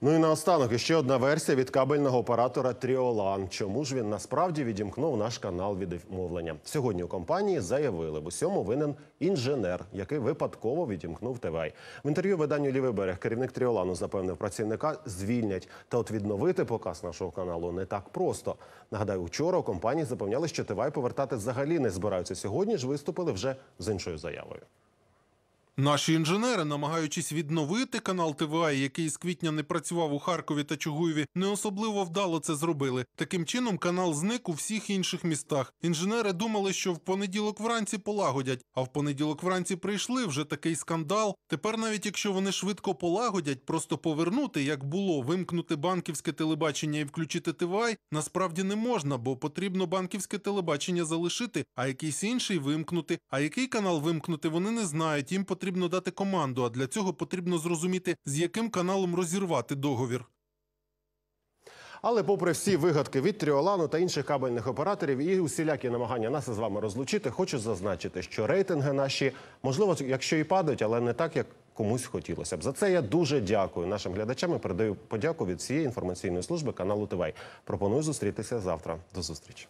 Ну і наостанок ще одна версія від кабельного оператора Тріолан. Чому ж він насправді відімкнув наш канал від мовлення? Сьогодні у компанії заявили, в усьому винен інженер, який випадково відімкнув ТВ. В інтерв'ю виданню Лівий берег керівник Тріолану запевнив, працівника звільнять. Та от відновити показ нашого каналу не так просто. Нагадаю, вчора у компанії запевняли, що ТВ повертати взагалі не збираються. Сьогодні ж виступили вже з іншою заявою. Наші інженери, намагаючись відновити канал ТВА, який з квітня не працював у Харкові та Чугуєві, не особливо вдало це зробили. Таким чином, канал зник у всіх інших містах. Інженери думали, що в понеділок вранці полагодять, а в понеділок вранці прийшли вже такий скандал. Тепер, навіть якщо вони швидко полагодять, просто повернути, як було, вимкнути банківське телебачення і включити ТВА, насправді не можна, бо потрібно банківське телебачення залишити, а якийсь інший вимкнути. А який канал вимкнути, вони не знають. Їм потрібно дати команду. А для цього потрібно зрозуміти, з яким каналом розірвати договір. Але попри всі вигадки від Тріолану та інших кабельних операторів і усілякі намагання нас із вами розлучити, хочу зазначити, що рейтинги наші, можливо, якщо і падають, але не так, як комусь хотілося б. За це я дуже дякую нашим глядачам і передаю подяку від всієї інформаційної служби каналу ТВ. Пропоную зустрітися завтра. До зустрічі.